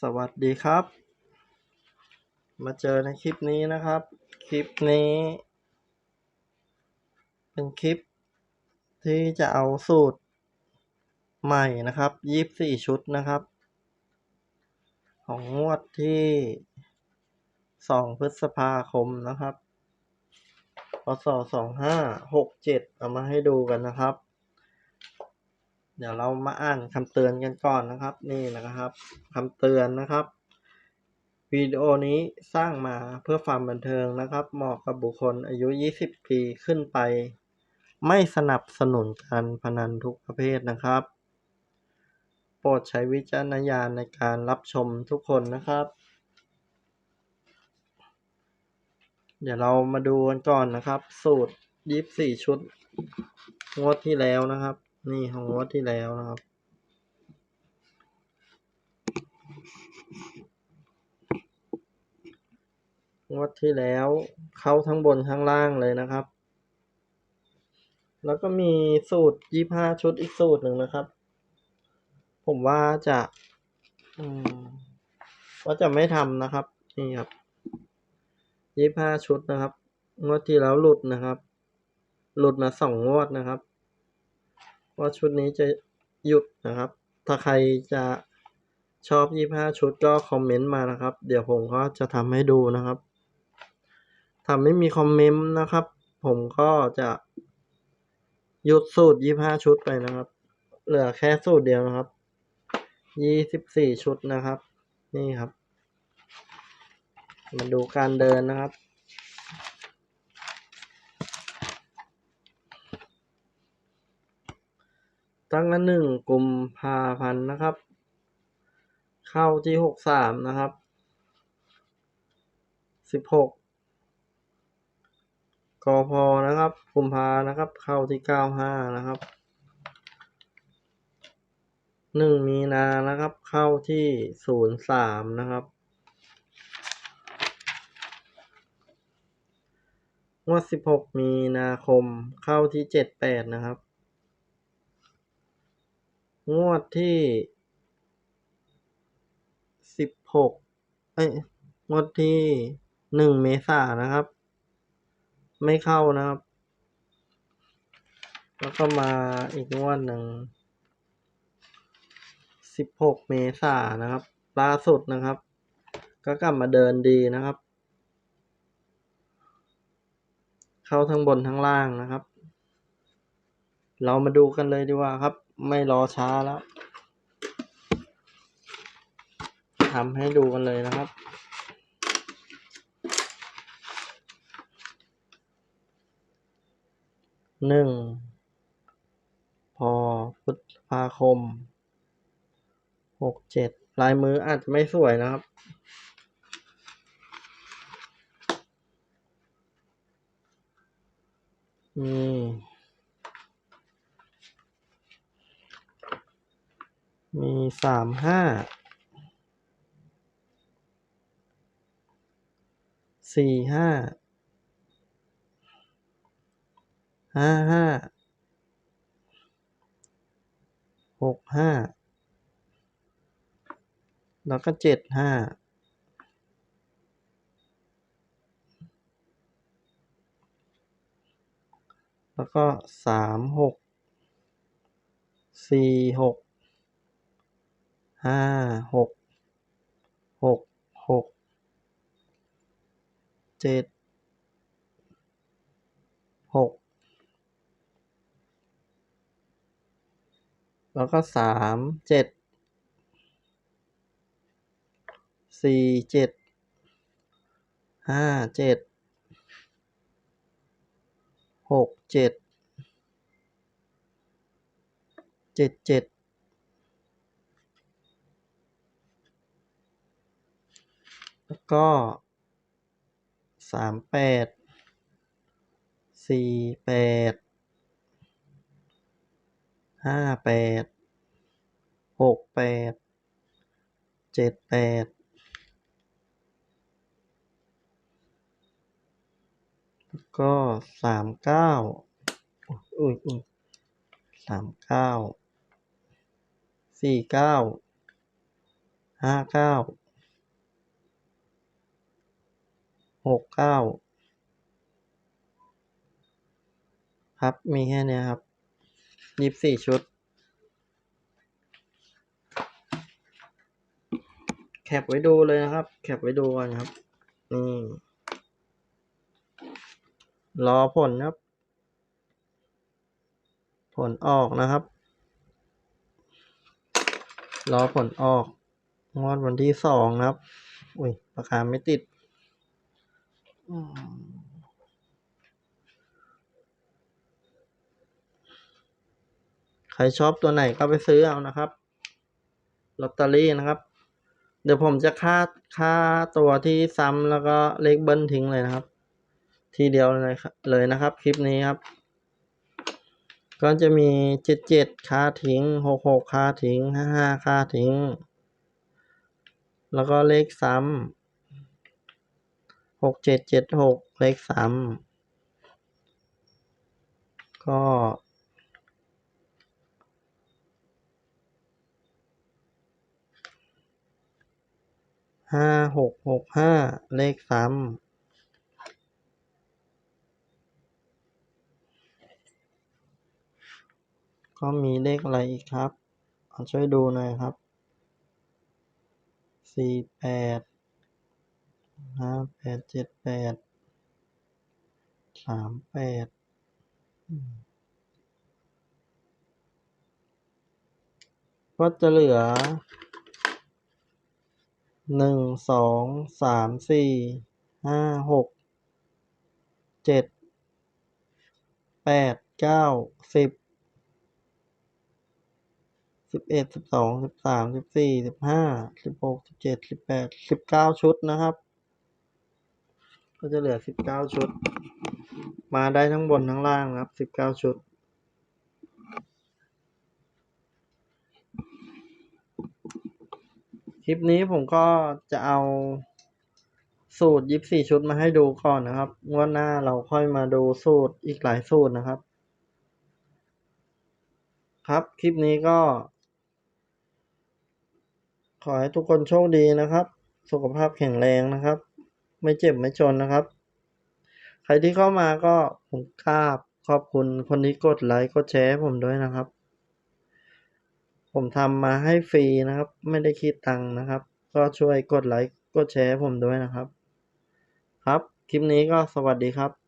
สวัสดีครับ มาเจอในคลิปนี้นะครับ คลิปนี้ เป็นคลิปที่จะเอาสูตรใหม่นะครับยี่สี่ชุดนะครับ ของงวดที่สองพฤษภาคมนะครับพศสองห้าหกเจ็ดเอามาให้ดูกันนะครับ เดี๋ยวเรามาอ่านคำเตือนกันก่อนนะครับ นี่นะครับคำเตือนนะครับวิดีโอนี้สร้างมาเพื่อความบันเทิงนะครับ เหมาะกับบุคคลอายุ 20 ปีขึ้นไป ไม่สนับสนุนการพนันทุกประเภทนะครับ โปรดใช้วิจารณญาณในการรับชมทุกคนนะครับ เดี๋ยวเรามาดูกันก่อนนะครับ สูตร 24 ชุด งวดที่แล้วนะครับ นี่ของงวดที่แล้วนะครับ งวดที่แล้วเข้าทั้งบนทั้งล่างเลยนะครับ แล้วก็มีสูตรยี่ห้าชุดอีกสูตรหนึ่งนะครับ ผมว่าจะว่าจะไม่ทำนะครับ นี่ครับยี่ห้าชุดนะครับ งวดที่แล้วหลุดนะครับ หลุดมาสองงวดนะครับ ว่าชุดนี้จะหยุดนะครับ ถ้าใครจะชอบยี่ห้าชุดก็คอมเมนต์มานะครับ เดี๋ยวผมก็จะทำให้ดูนะครับถ้าไม่มีคอมเมนต์นะครับ ผมก็จะหยุดสูตรยี่ห้าชุดไปนะครับ เหลือแค่สูตรเดียวนะครับยี่สิบสี่ชุดนะครับ นี่ครับ มาดูการเดินนะครับ ตั้งแต่หนึ่งกลุ่มภาพันนะครับ เข้าที่หกสามนะครับสิบหกกพนะครับกลุ่มภานะครับ เข้าที่เก้าห้านะครับหนึ่งมีนานะครับ เข้าที่ศูนย์สามนะครับงวดสิบหกมีนาคมเข้าที่เจ็ดแปดนะครับ งวดที่สิบหกเอ้ยงวดที่หนึ่งเมษายนนะครับ ไม่เข้านะครับ แล้วก็มาอีกงวดหนึ่งสิบหกเมษายนนะครับล่าสุดนะครับ ก็กลับมาเดินดีนะครับ เข้าทั้งบนทั้งล่างนะครับ เรามาดูกันเลยดีกว่าครับ ไม่รอช้าแล้วทำให้ดูกันเลยนะครับ หนึ่ง พอพฤษภาคม หกเจ็ด ลายมืออาจจะไม่สวยนะครับ อืม มีสามห้าสี่ห้าห้าห้าหกห้าแล้วก็เจ็ดห้าแล้วก็สามหกสี่หก ห้าหกหกหกเจ็ดหกแล้วก็สามเจ็ดสี่เจ็ดห้าเจ็ดหกเจ็ดเจ็ดเจ็ด แล้ว ก็สามแปดสี่แปดห้าแปดหกแปดเจ็ดแปดแล้วก็สามเก้าอุ้ยอุ้ยสามเก้าสี่เก้าห้าเก้า หกเก้าครับ มีแค่นี้ครับยี่สิบสี่ชุด แคปไว้ดูเลยนะครับ แคปไว้ดูกันครับ นี่ รอผลครับ ผลออกนะครับ รอผลออก งวดวันที่สองนะครับ อุ้ยปากกาไม่ติด ใครชอบตัวไหนก็ไปซื้อเอานะครับลอตเตอรี่นะครับ เดี๋ยวผมจะค่าค่าตัวที่ซ้ำแล้วก็เลขเบิ้ลทิ้งเลยนะครับ ทีเดียวเลยครับเลยนะครับ คลิปนี้ครับ ก็จะมีเจ็ดเจ็ดค่าทิ้งหกหกค่าทิ้งห้าห้าค่าทิ้ง แล้วก็เลขซ้ำ หกเจ็ดเจ็ดหกเลขซ้ำก็ห้าหกหกห้าเลขซ้ำก็มีเลขอะไรอีกครับ ช่วยดูหน่อยครับสี่แปด ห้าแปดเจ็ดแปดสามแปดก็จะเหลือหนึ่งสองสามสี่ห้าหกเจ็ดแปดเก้าสิบสิบเอ็ดสิบสองสิบสามสิบสี่สิบห้าสิบหกสิบเจ็ดสิบแปดสิบเก้าชุดนะครับ ก็จะเหลือสิบเก้าชุด มาได้ทั้งบนทั้งล่างนะครับสิบเก้าชุด คลิปนี้ผมก็จะเอาสูตรยิบสี่ชุดมาให้ดูก่อนนะครับงวดหน้าเราค่อยมาดูสูตรอีกหลายสูตรนะครับ ครับคลิปนี้ก็ ขอให้ทุกคนโชคดีนะครับ สุขภาพแข็งแรงนะครับ ไม่เจ็บไม่จนนะครับ ใครที่เข้ามาก็ผมกราบขอบคุณคนที่กดไลค์กดแชร์ผมด้วยนะครับ ผมทำมาให้ฟรีนะครับ ไม่ได้คิดตังค์นะครับ ก็ช่วยกดไลค์กดแชร์ผมด้วยนะครับ ครับ คลิปนี้ก็สวัสดีครับ